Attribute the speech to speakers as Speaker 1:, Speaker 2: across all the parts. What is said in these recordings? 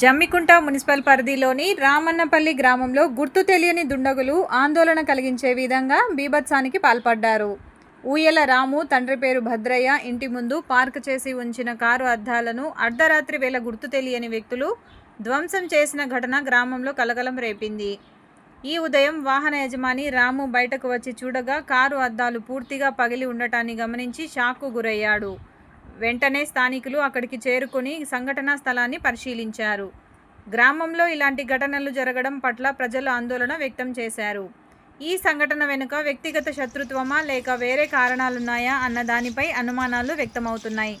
Speaker 1: Jammikunta municipal పరిధిలోని రామన్నపల్లి గ్రామంలో గుర్తు తెలియని దుండగులు ఆందోళన కలిగించే విధంగా బీభత్సానికి పాల్పడ్డారు. ఊయల రాము తండ్రి పేరు భద్రయ్య ఇంటి ముందు పార్క్ చేసి ఉంచిన కారు అద్దాలను అర్ధరాత్రి వేళ గుర్తు తెలియని వ్యక్తులు ధ్వంసం చేసిన ఘటన గ్రామంలో కలకలం రేపింది. ఈ ఉదయం వాహన యజమాని రాము బయటకు వచ్చి చూడగా కారు అద్దాలు పూర్తిగా పగిలి ఉండటాన్ని గమనించి షాక్కు గురయ్యాడు. వెంటనే స్థానికులు అక్కడికి చేరుకుని సంఘటనా స్థలాన్ని పరిశీలించారు. గ్రామంలో ఇలాంటి ఘటనలు జరగడం పట్ల ప్రజలు ఆందోళన వ్యక్తం చేశారు. ఈ సంఘటన వెనుక వ్యక్తిగత శత్రుత్వమా లేక వేరే కారణాలున్నాయా అన్న దానిపై అనుమానాలు వ్యక్తమవుతున్నాయి.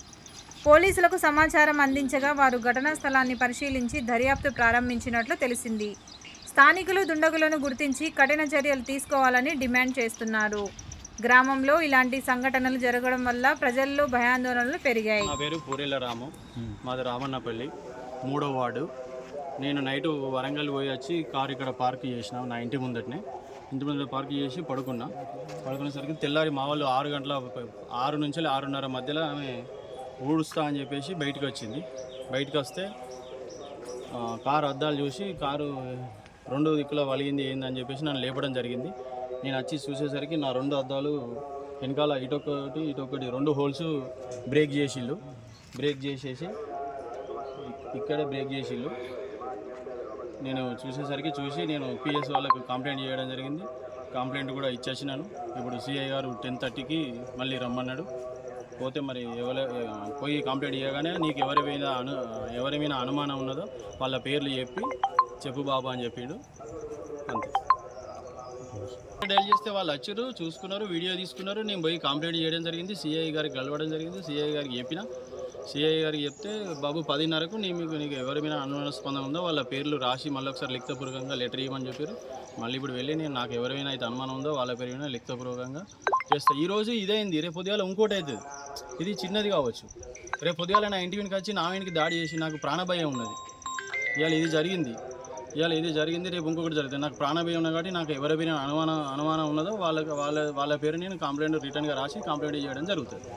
Speaker 1: పోలీసులకు సమాచారం అందించగా వారు ఘటనా స్థలాన్ని పరిశీలించి దర్యాప్తు ప్రారంభించినట్లు తెలిసింది. స్థానికులు దుండగులను గుర్తించి కఠిన చర్యలు తీసుకోవాలని డిమాండ్ చేస్తున్నారు. గ్రామంలో ఇలాంటి సంఘటనలు జరగడం వల్ల ప్రజల్లో భయాందోళనలు పెరిగాయి.
Speaker 2: నా పేరు పూరేల రాము. మాది రామన్నపల్లి. మూడో వార్డు. నేను నైట్ వరంగల్ పోయి వచ్చి కారు ఇక్కడ పార్క్ చేసిన నా ఇంటి ముందటనే. ఇంటి ముందర పార్క్ చేసి పడుకున్నా. పడుకునేసరికి తెల్లారి మా వాళ్ళు ఆరు గంటల ఆరు నుంచి ఆరున్నర మధ్యలో ఆమె ఊడుస్తా అని చెప్పేసి బయటికి వచ్చింది. బయటికి వస్తే కారు అద్దాలు చూసి కారు రెండు దిక్కుల వలిగింది ఏందని చెప్పేసి నన్ను లేపడం జరిగింది. నేను వచ్చి చూసేసరికి నా రెండు అద్దాలు వెనకాల ఇటొకటి ఇటొకటి రెండు హోల్స్ బ్రేక్ చేసిళ్ళు. బ్రేక్ చేసేసి ఇక్కడే బ్రేక్ చేసిళ్ళు. నేను చూసేసరికి చూసి నేను పిఎస్ వాళ్ళకు కంప్లైంట్ చేయడం జరిగింది. కంప్లైంట్ కూడా ఇచ్చేసినాను. ఇప్పుడు సిఐ గారు టెన్ థర్టీకి మళ్ళీ రమ్మన్నాడు. పోతే మరి ఎవరి పోయి కంప్లైంట్ చేయగానే నీకు ఎవరి మీద అను ఎవరి మీద అనుమానం ఉన్నదో వాళ్ళ పేర్లు చెప్పి చెప్పు బాబా అని చెప్పిండు. అంతే. డైల్ చేస్తే వాళ్ళు వచ్చారు చూసుకున్నారు వీడియో తీసుకున్నారు. నేను పోయి కంప్లైంట్ చేయడం జరిగింది. సిఐ గారికి కలవడం జరిగింది. సిఐ గారికి చెప్పిన. సిఐ గారికి చెప్తే బాబు పదిన్నరకు నీ మీకు నీకు ఎవరి మీద ఉందో వాళ్ళ పేర్లు రాసి మళ్ళీ ఒకసారి లిఖితపూర్వకంగా లెటర్ ఇవ్వమని చెప్పారు. మళ్ళీ ఇప్పుడు వెళ్ళి నేను నాకు ఎవరైనా అయితే అనుమానం ఉందో వాళ్ళ పేరు మీద లిఖితపూర్వకంగా చేస్తాను ఈరోజు ఇదైంది. రేపు పొద్దుగాల ఇంకోటి అవుతుంది. ఇది చిన్నది కావచ్చు. రేపు పొద్దుగాల నా ఇంటి వెనుక వచ్చి నా వెనుక దాడి చేసి నాకు ప్రాణభయం ఉన్నది. ఇవాళ ఇది జరిగింది. ఇవాళ ఇది జరిగింది రేపు ఇంకొకటి జరుగుతుంది. నాకు ప్రాణభయం ఉన్నది కాబట్టి నాకు ఎవరి మీద అనుమానం అనుమానం ఉన్నదో వాళ్ళకి వాళ్ళ వాళ్ళ పేరు నేను కంప్లైంట్ రిటర్న్గా రాసి కంప్లైంట్ చేయడం జరుగుతుంది.